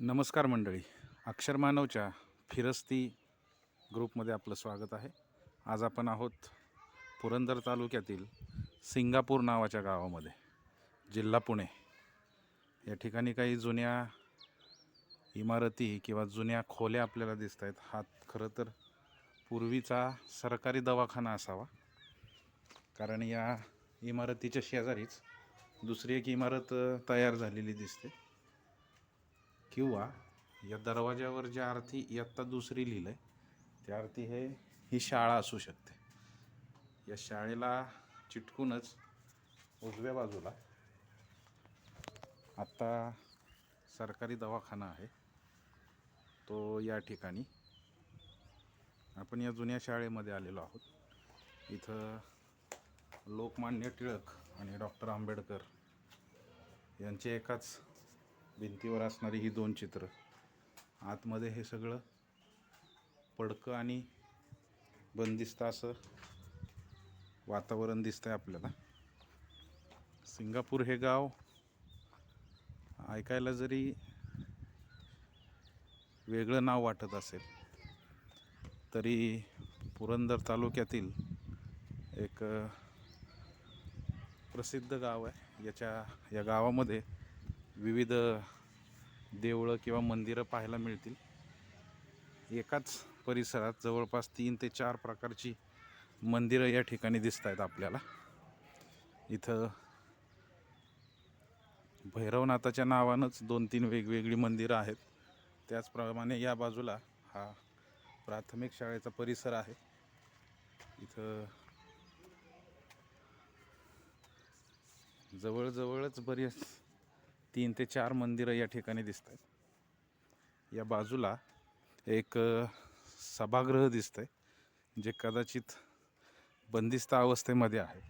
नमस्कार मंडळी. अक्षरमानवच्या फिरस्ती ग्रुपमध्ये आपलं स्वागत आहे. आज आपण आहोत पुरंदर तालुक्यातील सिंगापूर नावाच्या गावामध्ये जिल्हा पुणे. या ठिकाणी काही जुन्या इमारती किंवा जुन्या खोल्या आपल्याला दिसत आहेत. हा खरं तर पूर्वीचा सरकारी दवाखाना असावा. कारण या इमारतीच्या शेजारीच दुसरी एक इमारत तयार झालेली दिसते. किंवा या दरवाज्यावर ज्या अर्थी इयत्ता दुसरी लिहिलं आहे त्या अर्थी हे ही शाळा असू शकते. या शाळेला चिटकूनच उजव्या बाजूला आत्ता सरकारी दवाखाना आहे. तो या ठिकाणी आपण या जुन्या शाळेमध्ये आलेलो आहोत. इथं लोकमान्य टिळक आणि डॉक्टर आंबेडकर यांचे एकाच भिंतीवर असणारी ही दोन चित्र. आतमध्ये हे सगळं पडकं आणि बंदिस्त असं वातावरण दिसतंय आपल्याला. सिंगापूर हे गाव ऐकायला जरी वेगळं नाव वाटत असेल तरी पुरंदर तालुक्यातील एक प्रसिद्ध गाव आहे. याच्या या गावामध्ये विविध देवळं किंवा मंदिरं पाहायला मिळतील. एकाच परिसरात जवळपास तीन ते चार प्रकारची मंदिरं या ठिकाणी दिसत आहेत आपल्याला. इथं भैरवनाथाच्या नावानंच दोन तीन वेगवेगळी मंदिरं आहेत. त्याचप्रमाणे या बाजूला हा प्राथमिक शाळेचा परिसर आहे. इथं जवळजवळच बरेच तीन ते चार मंदिरं या ठिकाणी दिसत आहेत या बाजूला एक सभागृह दिसतं आहे जे कदाचित बंदिस्त अवस्थेमध्ये आहे.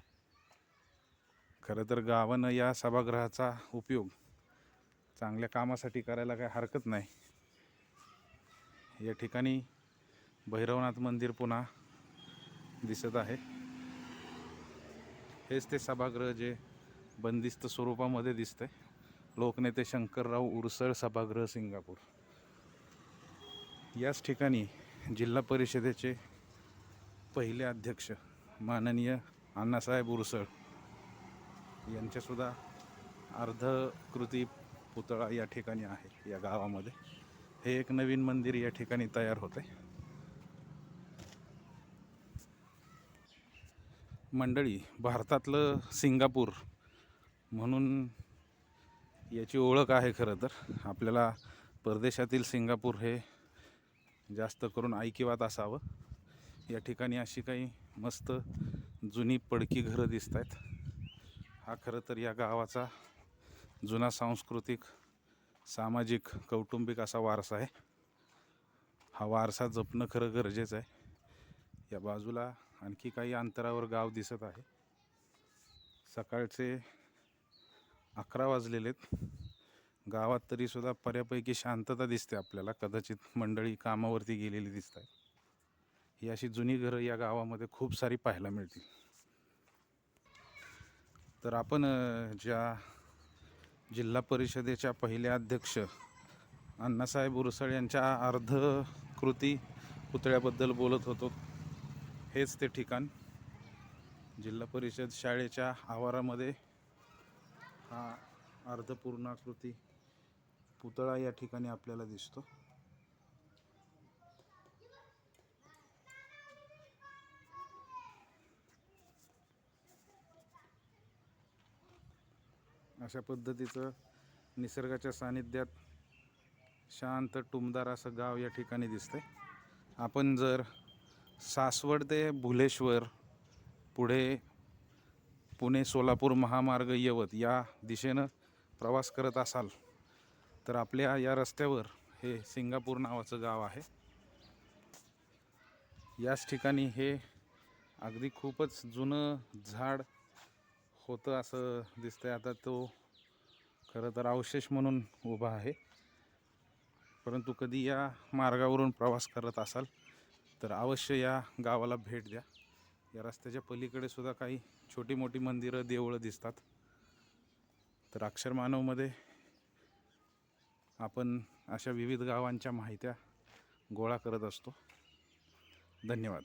खरं तर गावानं या सभागृहाचा उपयोग चांगल्या कामासाठी करायला काही हरकत नाही. या ठिकाणी भैरवनाथ मंदिर पुन्हा दिसत आहे. हेच ते सभागृह जे बंदिस्त स्वरूपामध्ये दिसतं आहे लोकनेते शंकरराव उरसळ सभागृह सिंगापूर. याच ठिकाणी जिल्हा परिषदेचे पहिले अध्यक्ष माननीय अण्णासाहेब उरसळ यांच्यासुद्धा अर्धकृती पुतळा या ठिकाणी आहे या गावामध्ये. हे एक नवीन मंदिर या ठिकाणी तयार होते मंडळी भारतातलं सिंगापूर म्हणून याची ओळख आहे खरं तर. आपल्याला परदेशातील सिंगापूर हे जास्त करून ऐकिवात असावं. या ठिकाणी अशी काही मस्त जुनी पडकी घरं दिसत आहेत. हा खरं तर या गावाचा जुना सांस्कृतिक सामाजिक कौटुंबिक असा वारसा आहे. हा वारसा जपणं खरं गरजेचं आहे. या बाजूला आणखी काही अंतरावर गाव दिसत आहे. सकाळचे अकरा वाजलेले आहेत. गावात तरीसुद्धा बऱ्यापैकी शांतता दिसते आपल्याला. कदाचित मंडळी कामावरती गेलेली दिसत आहेत. ही अशी जुनी घरं या गावामध्ये खूप सारी पाहायला मिळतील. तर आपण ज्या जिल्हा परिषदेच्या पहिल्या अध्यक्ष अण्णासाहेब उरसळ यांच्या अर्धकृती पुतळ्याबद्दल बोलत होतो हेच ते ठिकाण. जिल्हा परिषद शाळेच्या आवारामध्ये हा अर्धपूर्णाकृती पुतळा या ठिकाणी आपल्याला दिसतो. अशा पद्धतीचं निसर्गाच्या सानिध्यात शांत टुमदार असं गाव या ठिकाणी दिसतंय. आपण जर सासवड ते भुलेश्वर पुढे पुणे सोलापूर महामार्ग यवत या दिशेनं प्रवास करत असाल तर आपल्या या रस्त्यावर हे सिंगापूर नावाचं गाव आहे. याच ठिकाणी हे अगदी खूपच जुनं झाड होतं असं दिसतंय. आता तो खरं तर अवशेष म्हणून उभा आहे. परंतु कधी या मार्गावरून प्रवास करत असाल तर अवश्य या गावाला भेट द्या. या रस्त्याच्या पलीकडे सुद्धा काही छोटी मोठी मंदिरं देवळं दिसतात. तर अक्षरमानवमध्ये आपण अशा विविध गावांच्या माहित्या गोळा करत असतो. धन्यवाद.